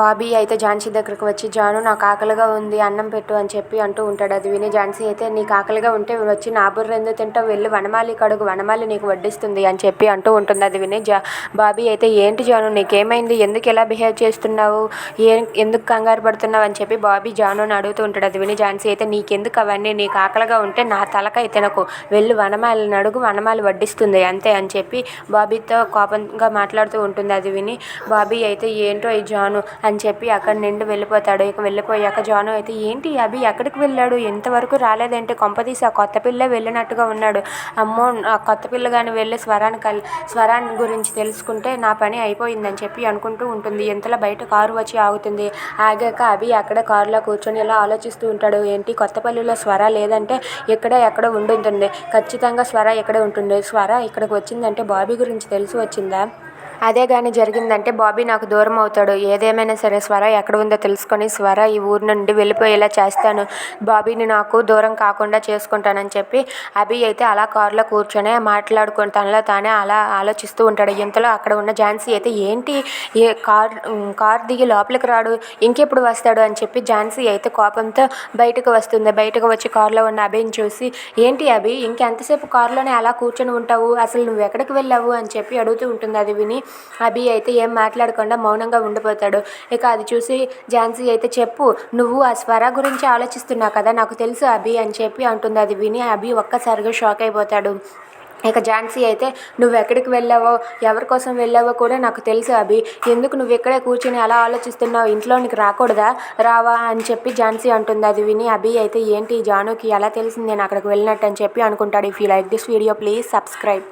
బాబీ అయితే ఝాన్సీ దగ్గరకు వచ్చి జాను నాకు ఆకలిగా ఉంది అన్నం పెట్టు అని చెప్పి అంటూ ఉంటాడు. అది విని ఝాన్సీ అయితే నీకు ఆకలిగా ఉంటే వచ్చి నా బుర్ర ఎందుకు తింటావు? వెళ్ళి వనమాలి కడుగు వనమాలి నీకు వడ్డిస్తుంది అని చెప్పి అంటూ ఉంటుంది. అది విని జా బాబీ అయితే ఏంటి జాను నీకేమైంది? ఎందుకు ఎలా బిహేవ్ చేస్తున్నావు? ఏ ఎందుకు కంగారు పడుతున్నావు? అని చెప్పి బాబీ జానుని అడుగుతూ ఉంటాడు. అది విని ఝాన్సీ అయితే నీకెందుకు అవన్నీ? నీకు ఆకలిగా ఉంటే నా తలకాయ తినకు. వెళ్ళి వనమాలిని అడుగు వనమాలి వడ్డిస్తుంది అంతే అని చెప్పి బాబీతో కోపంగా మాట్లాడుతూ ఉంటుంది. అది విని బాబీ అయితే ఏంటో ఈ జాను అని చెప్పి అక్కడి నుండి వెళ్ళిపోతాడు. ఇక వెళ్ళిపోయాక జాను అయితే ఏంటి అభి ఎక్కడికి వెళ్ళాడు? ఇంతవరకు రాలేదంటే కొంపదీసి ఆ కొత్త పిల్ల వెళ్ళినట్టుగా ఉన్నాడు. అమ్మో ఆ కొత్త పిల్ల కానీ వెళ్ళి స్వరాన్ని కల్ స్వరాన్ని గురించి తెలుసుకుంటే నా పని అయిపోయిందని చెప్పి అనుకుంటూ ఉంటుంది. ఇంతలో బయట కారు వచ్చి ఆగుతుంది. ఆగాక అభి అక్కడ కారులో కూర్చొని ఇలా ఆలోచిస్తూ ఉంటాడు. ఏంటి కొత్తపల్లిలో స్వర లేదంటే ఇక్కడే ఎక్కడ ఉండుంటుంది. ఖచ్చితంగా స్వర ఇక్కడే ఉంటుంది. స్వర ఇక్కడికి వచ్చిందంటే బాబీ గురించి తెలిసి వచ్చిందా? అదే కానీ జరిగిందంటే బాబీ నాకు దూరం అవుతాడు. ఏదేమైనా సరే స్వర ఎక్కడ ఉందో తెలుసుకొని స్వర ఈ ఊరు నుండి వెళ్ళిపోయేలా చేస్తాను. బాబీని నాకు దూరం కాకుండా చేసుకుంటానని చెప్పి అభి అయితే అలా కారులో కూర్చొని మాట్లాడుకుని తనలో తానే అలా ఆలోచిస్తూ ఉంటాడు. ఇంతలో అక్కడ ఉన్న ఝాన్సీ అయితే ఏంటి? ఏ కార్ కార్ దిగి లోపలికి రాడు ఇంకెప్పుడు వస్తాడు అని చెప్పి ఝాన్సీ అయితే కోపంతో బయటకు వస్తుంది. బయటకు వచ్చి కారులో ఉన్న అభిని చూసి ఏంటి అభి ఇంకెంతసేపు కారులోనే అలా కూర్చొని ఉంటావు? అసలు నువ్వు ఎక్కడికి వెళ్ళావు? అని చెప్పి అడుగుతూ ఉంటుంది అది విని. అభి అయితే ఏం మాట్లాడకుండా మౌనంగా ఉండిపోతాడు. ఇక అది చూసి ఝాన్సీ అయితే చెప్పు నువ్వు ఆ స్వర గురించి ఆలోచిస్తున్నావు కదా నాకు తెలుసు అభి అని చెప్పి అంటుంది. అది విని అభి ఒక్కసారిగా షాక్ అయిపోతాడు. ఇక ఝాన్సీ అయితే నువ్వు ఎక్కడికి వెళ్ళావో ఎవరి కోసం వెళ్ళావో కూడా నాకు తెలుసు అభి. ఎందుకు నువ్వు ఇక్కడే కూర్చొని అలా ఆలోచిస్తున్నావు? ఇంట్లోనికి రాకూడదా? రావా? అని చెప్పి ఝాన్సీ అంటుంది. అది విని అభి అయితే ఏంటి జానుకి ఎలా తెలిసింది? నేను అక్కడికి వెళ్ళినట్టు అని చెప్పి అనుకుంటాడు. If you like this video please subscribe